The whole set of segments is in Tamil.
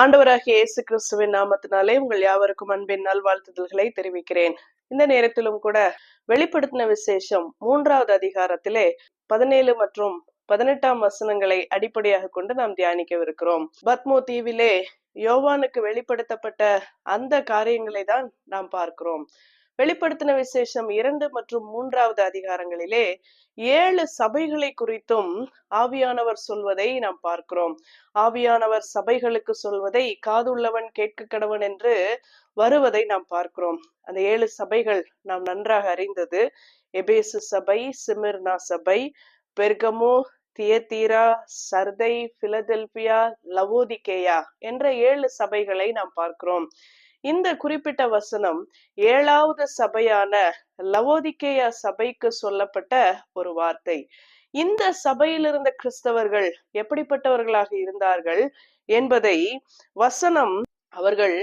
ஆண்டவராகிய இயேசு கிறிஸ்துவின் நாமத்தினாலே உங்கள் யாவருக்கும் அன்பின் நல்வாழ்த்துதல்களை தெரிவிக்கிறேன். இந்த நேரத்திலும் கூட வெளிப்படுத்தின விசேஷம் மூன்றாவது அதிகாரத்திலே பதினேழு மற்றும் பதினெட்டாம் வசனங்களை அடிப்படையாக கொண்டு நாம் தியானிக்கவிருக்கிறோம். பத்மோ தீவிலே யோவானுக்கு வெளிப்படுத்தப்பட்ட அந்த காரியங்களை தான் நாம் பார்க்கிறோம். வெளிப்படுத்தின விசேஷம் இரண்டு மற்றும் மூன்றாவது அதிகாரங்களிலே ஏழு சபைகளை குறித்தும் ஆவியானவர் சொல்வதை நாம் பார்க்கிறோம். ஆவியானவர் சபைகளுக்கு சொல்வதை காதுள்ளவன் கேட்க கடவன் என்று வருவதை நாம் பார்க்கிறோம். அந்த ஏழு சபைகள் நாம் நன்றாக அறிந்தது. எபேசு சபை சிமிர்னா சபை Pergamos Thyatira Sardis Philadelphia Laodicea என்ற ஏழு சபைகளை நாம் பார்க்கிறோம். இந்த குறிப்பிட்ட வசனம் ஏழாவது சபையான லவோதிக்கேயா சபைக்கு சொல்லப்பட்ட ஒரு வார்த்தை. இந்த சபையில் இருந்த கிறிஸ்தவர்கள் எப்படிப்பட்டவர்களாக இருந்தார்கள் என்பதை வசனம் அவர்கள்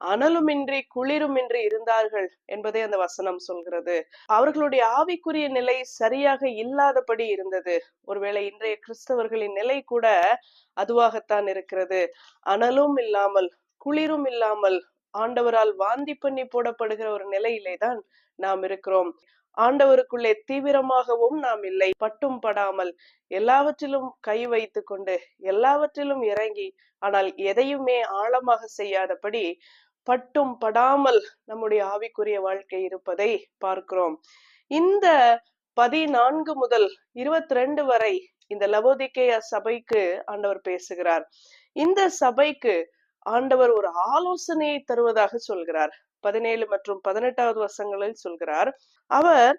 அனலுமின்றி குளிருமின்றி இருந்தார்கள் என்பதை அந்த வசனம் சொல்கிறது. அவர்களுடைய ஆவிக்குரிய நிலை சரியாக இல்லாதபடி இருந்தது. ஒருவேளை இன்றைய கிறிஸ்தவர்களின் நிலை கூட அதுவாகத்தான் இருக்கிறது. அனலும் இல்லாமல் குளிரும் இல்லாமல் ஆண்டவரால் வாந்தி பண்ணி போடப்படுகிற ஒரு நிலையிலே தான் நாம் இருக்கிறோம். ஆண்டவருக்குள்ளே தீவிரமாகவும் நாம் இல்லை. பட்டும் படாமல் எல்லாவற்றிலும் கை வைத்து கொண்டு எல்லாவற்றிலும் இறங்கி ஆனால் எதையுமே ஆழமாக செய்யாதபடி பட்டும் படாமல் நம்முடைய ஆவிக்குரிய வாழ்க்கை இருப்பதை பார்க்கிறோம். இந்த பதினான்கு முதல் இருபத்தி ரெண்டு வரை இந்த லவோதிக்கேய சபைக்கு ஆண்டவர் பேசுகிறார். இந்த சபைக்கு ஆண்டவர் ஒரு ஆலோசனையை தருவதாக சொல்கிறார். பதினேழு மற்றும் பதினெட்டாவது வசங்களில் சொல்கிறார் அவர்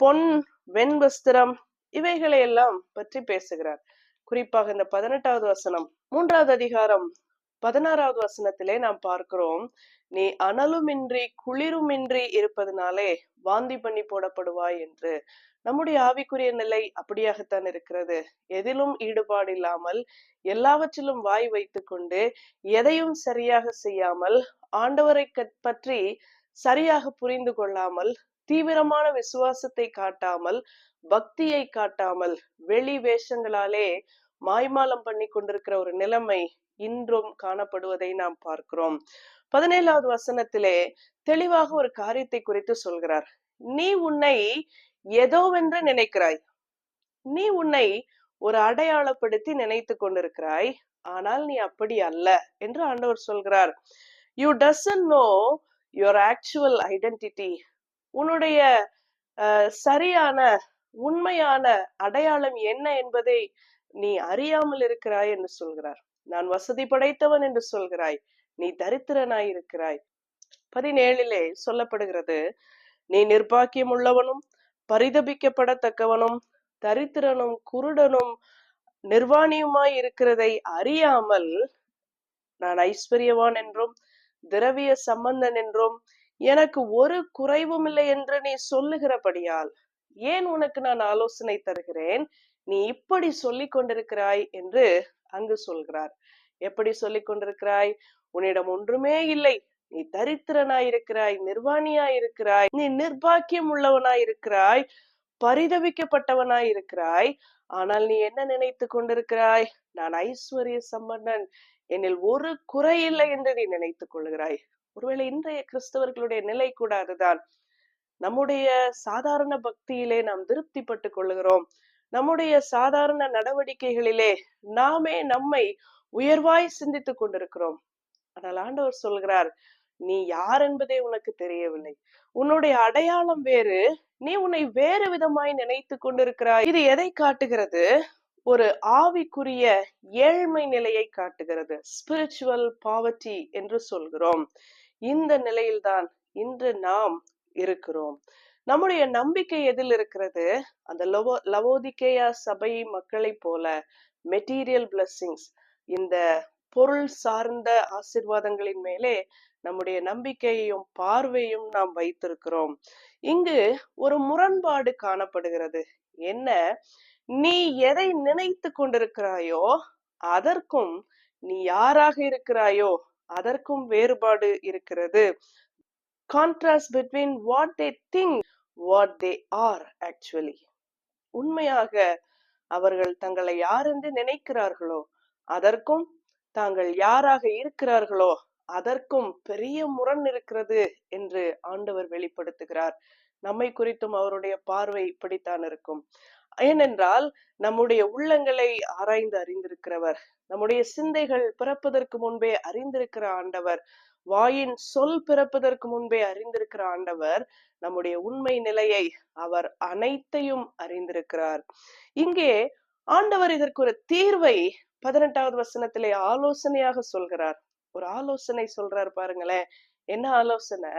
பொன் வெண்வஸ்திரம் இவைகளை எல்லாம் பற்றி பேசுகிறார். குறிப்பாக இந்த பதினெட்டாவது வசனம் மூன்றாவது அதிகாரம் பதினாறாவது வசனத்திலே நாம் பார்க்கிறோம் நீ அனலுமின்றி குளிருமின்றி இருப்பதனாலே வாந்தி பண்ணி போடப்படுவாய் என்று. நம்முடைய ஆவிக்குரிய நிலை அப்படியாகத்தான் இருக்கிறது. எதிலும் ஈடுபாடு இல்லாமல் எல்லாவற்றிலும் வாய் வைத்து கொண்டு எதையும் சரியாக செய்யாமல் ஆண்டவரை பற்றி சரியாக புரிந்து கொள்ளாமல் தீவிரமான விசுவாசத்தை காட்டாமல் பக்தியை காட்டாமல் வெளி வேஷங்களாலே மாய்மாலம் பண்ணி கொண்டிருக்கிற ஒரு நிலைமை இன்றும் காணப்படுவதை நாம் பார்க்கிறோம். பதினேழாவது வசனத்திலே தெளிவாக ஒரு காரியத்தை குறித்து சொல்கிறார். நீ உன்னை ஏதோவென்று நினைக்கிறாய். நீ உன்னை ஒரு அடையாளப்படுத்தி நினைத்து கொண்டிருக்கிறாய். ஆனால் நீ அப்படி அல்ல என்று ஆண்டவர் சொல்கிறார். You doesn't know your actual identity உன்னுடைய சரியான உண்மையான அடையாளம் என்ன என்பதை நீ அறியாமல் இருக்கிறாய் என்று சொல்கிறார். நான் வசதி படைத்தவன் என்று சொல்கிறாய். நீ தரித்திரனாய் இருக்கிறாய் பதினேழிலே சொல்லப்படுகிறது நீ நிர்பாக்கியம் உள்ளவனும் பரிதபிக்கப்படத்தக்கவனும் தரித்திரனும் குருடனும் நிர்வாணியுமாய் இருக்கிறதை அறியாமல் நான் ஐஸ்வர்யவான் என்றும் திரவிய சம்பந்தன் என்றும் எனக்கு ஒரு குறைவும் இல்லை என்று நீ சொல்லுகிறபடியால் ஏன் உனக்கு நான் ஆலோசனை தருகிறேன்? நீ இப்படி சொல்லிக் கொண்டிருக்கிறாய் என்று அங்கு சொல்கிறார். எப்படி சொல்லிக் கொண்டிருக்கிறாய்? உன்னிடம் ஒன்றுமே இல்லை. நீ தரித்திரனாயிருக்கிறாய் இருக்கிறாய் இருக்கிறாய் நீ நிர்பாக்கியம் உள்ளவனாயிருக்கிறாய் இருக்கிறாய் பரிதவிக்கப்பட்டவனாய் இருக்கிறாய் ஆனால் நீ என்ன நினைத்து கொண்டிருக்கிறாய்? நான் ஐஸ்வர்ய சம்பந்தன். என்னில் ஒரு குறை இல்லை என்று நீ நினைத்துக் கொள்கிறாய். ஒருவேளை இன்றைய கிறிஸ்தவர்களுடைய நிலை கூட அதுதான். நம்முடைய சாதாரண பக்தியிலே நாம் திருப்திப்பட்டுக் கொள்கிறோம் நம்முடைய சாதாரண நடவடிக்கைகளிலே நாமே நம்மை உயர்வாய் சிந்தித்துக் கொண்டிருக்கிறோம். ஆனால் ஆண்டவர் சொல்கிறார் நீ யார் என்பதே உனக்கு தெரியவில்லை. உன்னுடைய அடையாளம் வேறு. நீ உன்னை வேறு விதமாய் நினைத்து கொண்டிருக்கிறாய். இது எதை காட்டுகிறது? ஒரு ஆவிக்குரிய ஏழ்மை நிலையை காட்டுகிறது. ஸ்பிரிச்சுவல் பாவர்ட்டி என்று சொல்கிறோம். இந்த நிலையில்தான் இன்று நாம் இருக்கிறோம். நம்முடைய நம்பிக்கை எதில் இருக்கிறது? அந்த லவோ லவோதிகேயா சபை மக்களை போல மெட்டீரியல் பிளஸ்ஸிங்ஸ் இந்த பொருள் சார்ந்த ஆசிர்வாதங்களின் மேலே நம்முடைய நம்பிக்கையையும் பார்வையும் நாம் வைத்திருக்கிறோம். இங்கு ஒரு முரண்பாடு காணப்படுகிறது. என்ன? நீ எதை நினைத்து கொண்டிருக்கிறாயோ அதற்கும் நீ யாராக இருக்கிறாயோ அதற்கும் வேறுபாடு இருக்கிறது. Contrast between what they think what they are actually உண்மையாக அவர்கள் தங்களை யார் என்று நினைக்கிறார்களோ அதற்கும் தாங்கள் யாராக இருக்கிறார்களோ அதற்கும் பெரிய முரண் இருக்கிறது என்று ஆண்டவர் வெளிப்படுத்துகிறார். நம்மை குறித்தும் அவருடைய பார்வை இப்படித்தான் இருக்கும். ஏனென்றால் நம்முடைய உள்ளங்களை ஆராய்ந்து அறிந்திருக்கிறவர் நம்முடைய சிந்தைகள் பிறப்பதற்கு முன்பே அறிந்திருக்கிற ஆண்டவர் வாயின் சொல் பிறப்பதற்கு முன்பே அறிந்திருக்கிற ஆண்டவர் நம்முடைய உண்மை நிலையை அவர் அனைத்தையும் அறிந்திருக்கிறார். இங்கே ஆண்டவர் இதற்கு ஒரு தீர்வை பதினெட்டாவது வசனத்திலே ஆலோசனையாக சொல்கிறார். ஒரு ஆலோசனை சொல்றாரு பாருங்களேன். என்ன ஆலோசனை?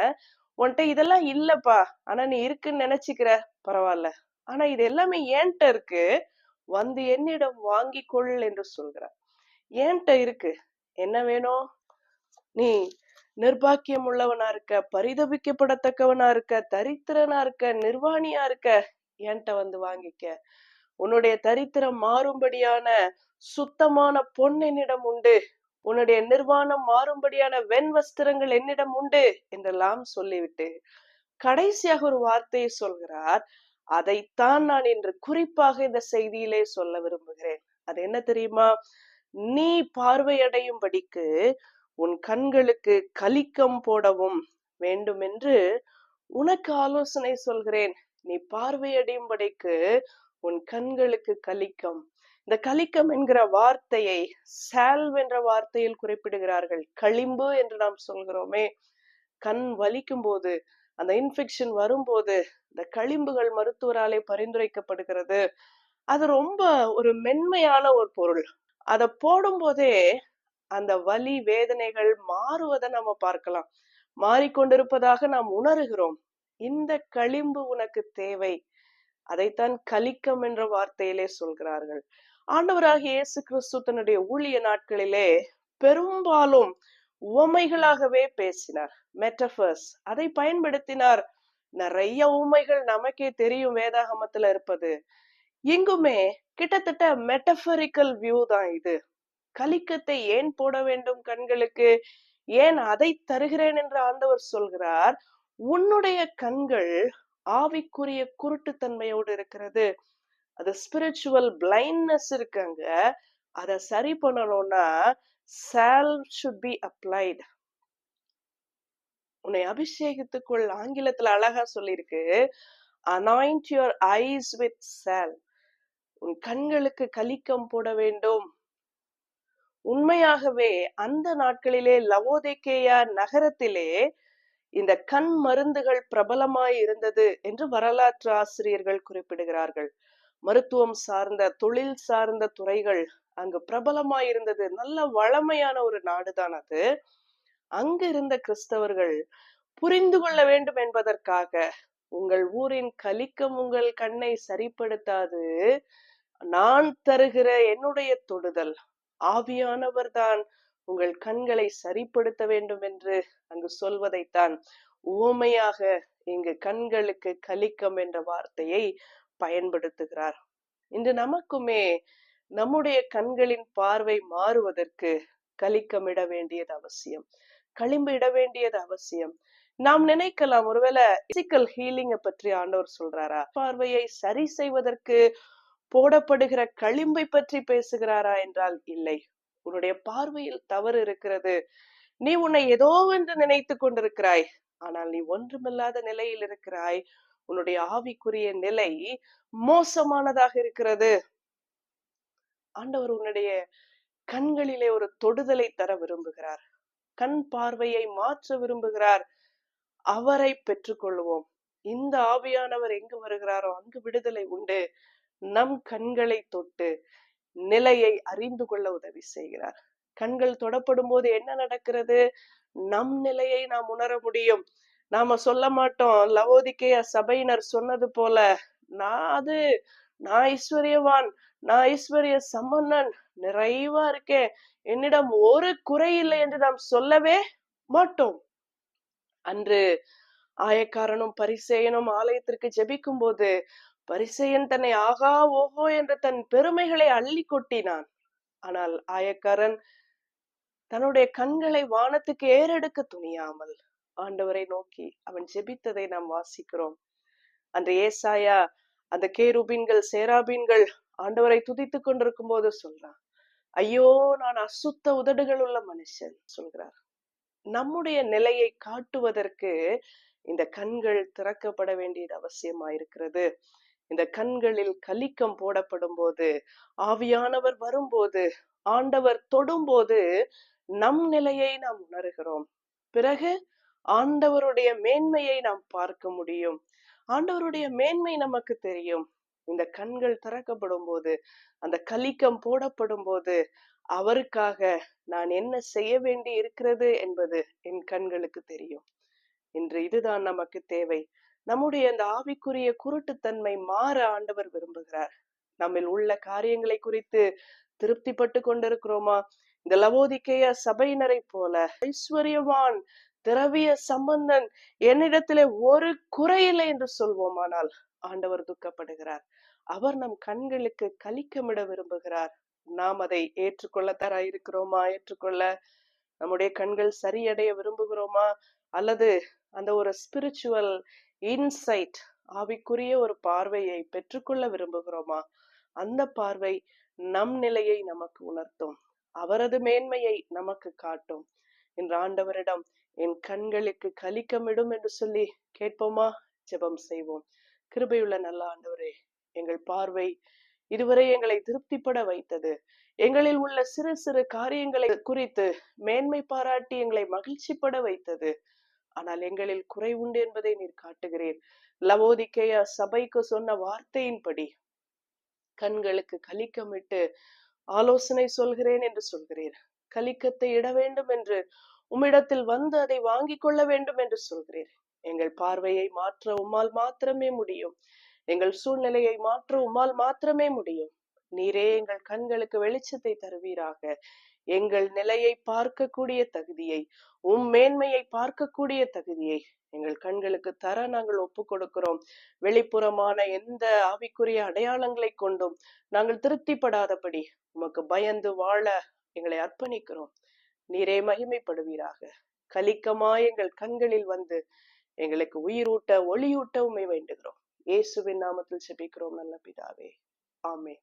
உன்கிட்ட இதெல்லாம் இல்லப்பா. ஆனா நீ இருக்குன்னு நினைச்சுக்கிற? பரவாயில்ல. ஆனா இது எல்லாமே ஏன்ட்ட இருக்கு. வந்து என்னிடம் வாங்கி கொள் என்று சொல்கிறார். ஏன்ட்ட இருக்கு. என்ன வேணும்? நீ நிர்பாக்கியம் உள்ளவனா இருக்க பரிதபிக்கப்படத்தக்கவனா இருக்க தரித்திரனா இருக்க நிர்வாணியா இருக்க என்கிட்ட வந்து வாங்கிக்க. உன்னுடைய தரித்திரம் மாறும்படியான சுத்தமான பொன் என்னிடம் உண்டு. உன்னுடைய நிர்வாணம் மாறும்படியான வெண் வஸ்திரங்கள் என்னிடம் உண்டு என்றெல்லாம் சொல்லிவிட்டு கடைசியாக ஒரு வார்த்தையை சொல்கிறார். அதைத்தான் நான் இன்று குறிப்பாக இந்த செய்தியிலே சொல்ல விரும்புகிறேன். அது என்ன தெரியுமா? நீ பார்வையடையும் படிக்கு உன் கண்களுக்கு கலிக்கம் போடவும் வேண்டும் என்று உனக்கு ஆலோசனை சொல்கிறேன். நீ பார்வையடையும்படிக்கு உன் கண்களுக்கு கலிக்கம். இந்த கலிக்கம் என்கிற வார்த்தையை சால்வ் என்ற வார்த்தையில் குறிப்பிடுகிறார்கள். களிம்பு என்று நாம் சொல்கிறோமே. கண் வலிக்கும் போது அந்த இன்ஃபெக்ஷன் வரும்போது இந்த களிம்புகள் மருத்துவராலே பரிந்துரைக்கப்படுகிறது. அது ரொம்ப ஒரு மென்மையான ஒரு பொருள். அதை போடும் போதே அந்த வலி வேதனைகள் மாறுவதை நம்ம பார்க்கலாம். மாறிக்கொண்டிருப்பதாக நாம் உணர்கிறோம். இந்த களிம்பு உனக்கு தேவை. அதைத்தான் கலிக்கம் என்ற வார்த்தையிலே சொல்கிறார்கள். ஆண்டவராகிய இயேசு கிறிஸ்து தன்னுடைய ஊழிய நாட்களிலே பெரும்பாலும் உவமைகளாகவே பேசினார். மெட்டபர்ஸ் அதை பயன்படுத்தினார். நிறைய உண்மைகள் நமக்கே தெரியும் வேதாகமத்துல இருப்பது. இங்குமே கிட்டத்தட்ட மெட்டபரிக்கல் வியூ தான் இது. கலிக்கத்தை ஏன் போட வேண்டும் கண்களுக்கு? ஏன் அதை தருகிறேன் என்று ஆண்டவர் சொல்கிறார். உன்னுடைய கண்கள் ஆவிக்குரிய குருட்டுத்தன்மையோடு இருக்கிறது. அது ஸ்பிரிச்சுவல் பிளைண்ட்னஸ் இருக்காங்க அதை சரி பண்ணணும்னா சால் ஷுட் பி அப்ளைட் உன்னை அபிஷேகத்துக்குள். ஆங்கிலத்துல அழகா சொல்லியிருக்கு anoint your eyes with salve உன் கண்களுக்கு கலிக்கம் போட வேண்டும். உண்மையாகவே அந்த நாட்களிலே லவோதேக்கேயா நகரத்திலே இந்த கண் மருந்துகள் பிரபலமாய் இருந்தது என்று வரலாற்று ஆசிரியர்கள் குறிப்பிடுகிறார்கள். மருத்துவம் சார்ந்த தொழில் சார்ந்த துறைகள் அங்கு பிரபலமாய் இருந்தது. நல்ல வளமையான ஒரு நாடுதான் அது. அங்கு இருந்த கிறிஸ்தவர்கள் புரிந்து கொள்ள வேண்டும் என்பதற்காக உங்கள் ஊரின் கலிக்கம் உங்கள் கண்ணை சரிப்படுத்தாது. நான் தருகிற என்னுடைய தொடுதல். ஆவியானவர் தான் உங்கள் கண்களை சரிப்படுத்த வேண்டும் என்று அங்கு சொல்வதைத்தான் உவமையாக இங்கு கண்களுக்கு கலிக்கம் என்ற வார்த்தையை பயன்படுத்துகிறார். இன்று நமக்குமே நம்முடைய கண்களின் பார்வை மாறுவதற்கு கலிக்கமிட வேண்டியது அவசியம். களிம்பு இட வேண்டியது அவசியம். நாம் நினைக்கலாம் ஒருவேளை பிசிக்கல் ஹீலிங்க பற்றி ஆண்டவர் சொல்றாரா? பார்வையை சரி செய்வதற்கு போடப்படுகிற களிம்பை பற்றி பேசுகிறாரா என்றால் இல்லை. உன்னுடைய பார்வையில் தவறு இருக்கிறது. நீ உன்னை ஏதோ என்று நினைத்து கொண்டிருக்கிறாய். ஆனால் நீ ஒன்றுமில்லாத நிலையில் இருக்கிறாய். உன்னுடைய ஆவிக்குரிய நிலை மோசமானதாக இருக்கிறது. ஆண்டவர் உன்னுடைய கண்களிலே ஒரு தொடுதலை தர விரும்புகிறார். கண் பார்வையை மாற்ற விரும்புகிறார். அவரை பெற்றுக்கொள்வோம். இந்த ஆவியானவர் எங்கு வருகிறாரோ அங்கு விடுதலை உண்டு. நம் கண்களை தொட்டு நிலையை அறிந்து கொள்ள உதவி செய்கிறார். கண்கள் தொடப்படும் போது என்ன நடக்கிறது? நம் நிலையை நாம் உணர முடியும். நாம சொல்ல மாட்டோம் லவோதிக்கேய சபையினர் சொன்னது போல நான் அது நான் ஐஸ்வர்யவான் நான் ஐஸ்வர்ய சம்பன்னன் நிறைவா இருக்கேன். என்னிடம் ஒரு குறை இல்லை என்று நாம் சொல்லவே மாட்டோம். அன்று ஆயக்காரனும் பரிசேயனும் ஆலயத்திற்கு ஜெபிக்கும் போது பரிசையன் தன்னை ஆகா ஓஹோ என்று தன் பெருமைகளை அள்ளி கொட்டினான். ஆனால் ஆயக்காரன் தன்னுடைய கண்களை வானத்துக்கு ஏறெடுக்க துணியாமல் ஆண்டவரை நோக்கி அவன் ஜெபித்ததை நாம் வாசிக்கிறோம். அந்த ஏசாயா அந்த கேருபீன்கள் சேராபீன்கள் ஆண்டவரை துதித்துக் கொண்டிருக்கும் போது சொல்றான் ஐயோ நான் அசுத்த உதடுகள் உள்ள மனுஷன் சொல்கிறார். நம்முடைய நிலையை காட்டுவதற்கு இந்த கண்கள் திறக்கப்பட வேண்டியது அவசியமாயிருக்கிறது. இந்த கண்களில் கலிக்கம் போடப்படும் போது ஆவியானவர் வரும்போது ஆண்டவர் தொடும்போது நம் நிலையை நாம் உணர்கிறோம். பிறகு ஆண்டவருடைய மேன்மையை நாம் பார்க்க முடியும். ஆண்டவருடைய மேன்மை நமக்கு தெரியும். இந்த கண்கள் திறக்கப்படும் போது அந்த கலிக்கம் போடப்படும் போது அவருக்காக நான் என்ன செய்ய வேண்டி இருக்கிறது என்பது என் கண்களுக்கு தெரியும். இன்று இதுதான் நமக்கு தேவை. நம்முடைய அந்த ஆவிக்குரிய குருட்டுத்தன்மை மாற ஆண்டவர் விரும்புகிறார். நம்மில் உள்ள காரியங்களை குறித்து திருப்திப்பட்டு கொண்டிருக்கிறோமா? இந்த லவோதிக்கேய சபையினரை போல ஐஸ்வர்யவான் திரவிய சம்பந்தன் என்னிடத்திலே ஒரு குறையில்லை என்று சொல்வோமானால் ஆண்டவர் துக்கப்படுகிறார். அவர் நம் கண்களுக்கு கலிக்கமிட விரும்புகிறார். நாம் அதை ஏற்றுக்கொள்ள தர இருக்கிறோமா? ஏற்றுக்கொள்ள நம்முடைய கண்கள் சரியடைய விரும்புகிறோமா? அல்லது அந்த ஒரு ஸ்பிரிச்சுவல் இன்சைட் ஆவிக்குரிய ஒரு பார்வையை பெற்றுக்கொள்ள விரும்புகிறோமா? அந்த பார்வை நம் நிலையை நமக்கு உணர்த்தும். அவரது மேன்மையை நமக்கு காட்டும். என்ற ஆண்டவரிடம் என் கண்களுக்கு கலிக்கமிடும் என்று சொல்லி கேட்போமா? ஜெபம் செய்வோம். கிருபையுள்ள நல்ல ஆண்டவரே எங்கள் பார்வை இதுவரை எங்களை திருப்திப்பட வைத்தது. எங்களில் உள்ள சிறு சிறு காரியங்களை குறித்து மேன்மை பாராட்டி எங்களை மகிழ்ச்சிப்பட வைத்தது. ஆனால் எங்களில் குறை உண்டு என்பதை நீர் காட்டுகிறீர். லவோதிக்கேயா சபைக்கு சொன்ன வார்த்தையின்படி கண்களுக்கு கலிக்கமிட்டு ஆலோசனை சொல்கிறேன் என்று சொல்கிறீர். கலிக்கத்தை இட வேண்டும் என்று உம்மிடத்தில் வந்து அதை வாங்கிக் கொள்ள வேண்டும் என்று சொல்கிறீர். எங்கள் பார்வையை மாற்ற உம்மால் மாத்திரமே முடியும். எங்கள் சூழ்நிலையை மாற்ற உம்மால் மாத்திரமே முடியும். நீரே எங்கள் கண்களுக்கு வெளிச்சத்தை தருவீராக. எங்கள் நிலையை பார்க்கக்கூடிய தகுதியை உம் மேன்மையை பார்க்கக்கூடிய தகுதியை எங்கள் கண்களுக்கு தர நாங்கள் ஒப்பு கொடுக்கிறோம். வெளிப்புறமான எந்த ஆவிக்குரிய அடையாளங்களை கொண்டும் நாங்கள் திருப்திப்படாதபடி உமக்கு பயந்து வாழ எங்களை அர்ப்பணிக்கிறோம். நீரே மகிமைப்படுவீராக. கலிக்கமா எங்கள் கண்களில் வந்து எங்களுக்கு உயிரூட்ட ஒளியூட்ட உண்மை வேண்டுகிறோம். இயேசுவின் நாமத்தில் செபிக்கிறோம் நல்ல பிதாவே. ஆமே